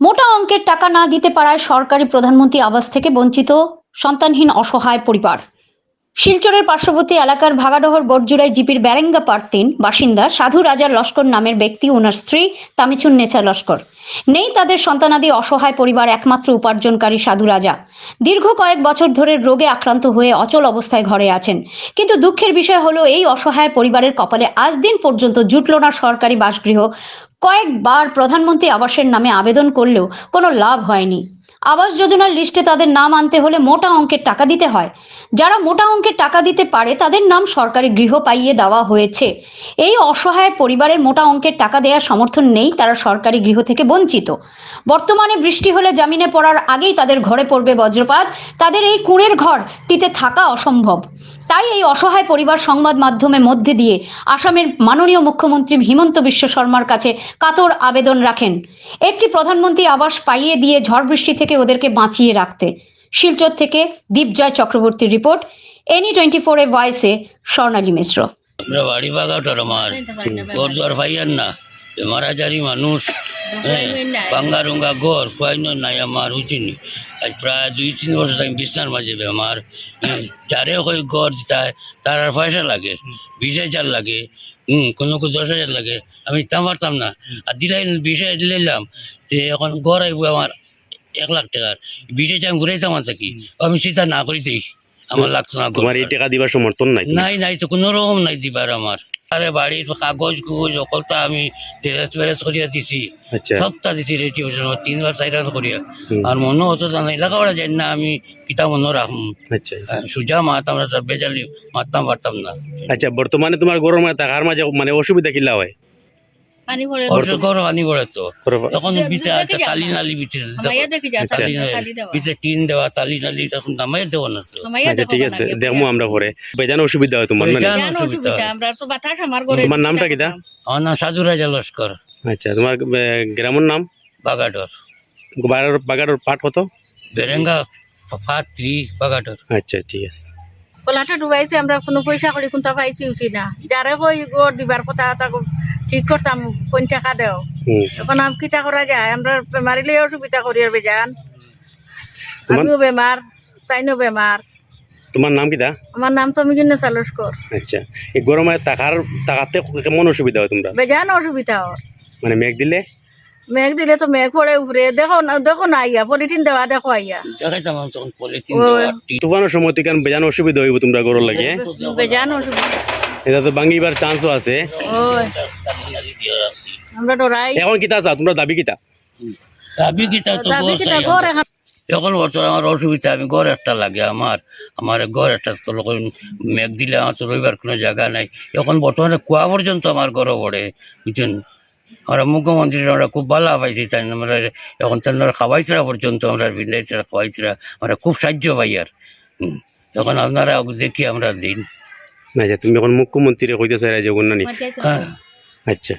মোটা অঙ্কের টাকা না দিতে পারায় সরকারি প্রধানমন্ত্রী আবাস থেকে বঞ্চিত সন্তানহীন অসহায় পরিবার। শিলচরের পার্শ্ববর্তী এলাকার ভাগাডহর বরজুড়ায় জিপির ব্যারেঙ্গা পার্ট তিন, বাসিন্দা সাধু রাজার লস্কর নামের ব্যক্তি, ওনার স্ত্রী তামিচুন নেচা লস্কর। নেই তাদের সন্তানাদি অসহায় পরিবার একমাত্র উপার্জনকারী সাধু রাজা। দীর্ঘ কয়েক বছর ধরে রোগে আক্রান্ত হয়ে অচল অবস্থায় ঘরে আছেন। কিন্তু দুঃখের বিষয় হলো, এই অসহায় পরিবারের কপালে আজ দিন পর্যন্ত জুটল না সরকারি বাসগৃহ। কয়েকবার প্রধানমন্ত্রী আবাসের নামে আবেদন করলেও কোনো লাভ হয়নি। আবাস যোজনার লিস্টে তাদের নাম আনতে হলে মোটা অঙ্কের টাকা দিতে হয়। যারা মোটা অঙ্কের টাকা দিতে পারে, তাদের নাম সরকারি গৃহ পাইয়ে দেওয়া হয়েছে। এই অসহায় পরিবারের মোটা অঙ্কের টাকা দেওয়ার সমর্থন নেই, তারা সরকারি গৃহ থেকে বঞ্চিত। বর্তমানে বৃষ্টি হলে জামিনে পড়ার আগেই তাদের ঘরে পড়বে বজ্রপাত। তাদের এই কুঁড়ের ঘরটিতে থাকা অসম্ভব। তাই এই অসহায় পরিবার সংবাদ মাধ্যমে মধ্যে দিয়ে আসামের মাননীয় মুখ্যমন্ত্রী হিমন্ত বিশ্ব শর্মার কাছে কাতর আবেদন রাখেন। একটি প্রধানমন্ত্রী আবাস পাইয়ে দিয়ে ঝড় বৃষ্টি থেকে ওদেরকে বাঁচিয়ে রাখতে। শিলচর থেকে দীপজয় চক্রবর্তীর রিপোর্ট, এনি টোয়েন্টি ফোর এ ভয়েসে স্বর্ণালী মিশ্র। আমরা বাড়ি বাগাটার আমার ঘর দুয়ার ফাইয়ার না। মারা জারি মানুষ হ্যাঁ বাঙ্গা রঙ্গা ঘর নাই আমার বুঝিনি আজ প্রায় দুই তিন বছর আমি বিছনার মাঝে বেমার হ্যাঁ, যারে ওই ঘর দিতায় তার আর পয়সা লাগে বিশ হাজার লাগে হুম কোনো কোনো দশ হাজার লাগে আমি দিতাম পারতাম না। আর দিলাই বিশ হাজার দিলাম যে এখন ঘর আইব আমার এক লাখ টাকার বিশ হাজার আমি ঘুরাইতাম আর থাকি। আমি সেটা না করিতেই আমার লাগতো না তোমার এই টাকা দিবার সমর্থন নাই নাই নাই তো কোনো রকম নাই দিবার আমার। আরে বাড়ির কাগজ কুগজ অকলটা আমি ড্রেস ফেরেস করিয়া দিছি। আচ্ছা। সবটা দিছি রেডিও তিনবার চাইরান করিয়া। আর মনে হতো না লেখাপড়া যাই না আমি কিতা মনে রাখম। আচ্ছা। সুজা না তার বেজালি মারতাম পারতাম না। আচ্ছা বর্তমানে তোমার গরম মাঝে মানে অসুবিধা কিলা হয়? পানি তখন বিচে তালি নালি বিচে আচ্ছা। দেওয়া। বিচে টিন দেওয়া তালি নালি তখন নামাই দেবো না আচ্ছা ঠিক আছে দেখব আমরা পরে। বেজানো অসুবিধা হয় তোমার মানে? তোমার নামটা কিটা? আমার নাম রাজা লস্কর। আচ্ছা তোমার আহ, গ্রামের নাম? বাগাডর পাট কত? বেরেঙ্গা ফাট থ্রি বাগাডর আচ্ছা ঠিক আছে। কলাটা ডুবাইছে আমরা কোনো পয়সা করি কোনটা পাইছি উঠি না। যারে কই গড় দিবার কথা ঠিক করতাম কোন টাকা দেও? এখন আম কিতা করা যায়? আমরা বেমারিলে অসুবিধা করি আর বেজান। আমিও বেমার তাইনও বেমার। তোমার নাম কিটা আমার নাম তো মিজিন চালস্কর আচ্ছা। এই গরমে টাকার টাকাতে কেমন অসুবিধা হয় তোমরা? বেজান অসুবিধা ওর মানে মেঘ দিলে? মেঘ দিলে তো মেঘ পড়ে উপরে। দেখো না দেখো না আইয়া পলিথিন দেওয়া দেখো আইয়া। তুফানের সময় তো কেন বেজানো অসুবিধা হইব তোমরা গরম লাগে। বেজান অসুবিধা। এটা তো ভাঙিবার চান্সও আছে। ওই আমরা ডরাই এখন কিতা চা? তোমরা দাবি কিতা? দাবি কিতা তো দাবি গড় গড় এখন এখন বর্তমানে আমার অসুবিধা আমি ঘর একটা লাগে আমার আমার ঘর একটা তো লোক মেঘ দিলে আমার তো রবিবার কোনো জায়গা নাই। এখন বর্তমানে কুয়া পর্যন্ত আমার ঘরে পড়ে বুঝছেন আমরা মুখ্যমন্ত্রী আমরা খুব ভালো পাইছি তাই আমরা এখন তারা খাওয়াইছিরা পর্যন্ত আমরা ভিন্দাইছিরা খাওয়াইছিরা আমরা খুব সাহায্য পাই আর। তখন আপনারা দেখি আমরা দিন। আচ্ছা তুমি এখন মুখ্যমন্ত্রী কইতেছে রাজ্য কন্যা নি হ্যাঁ আচ্ছা।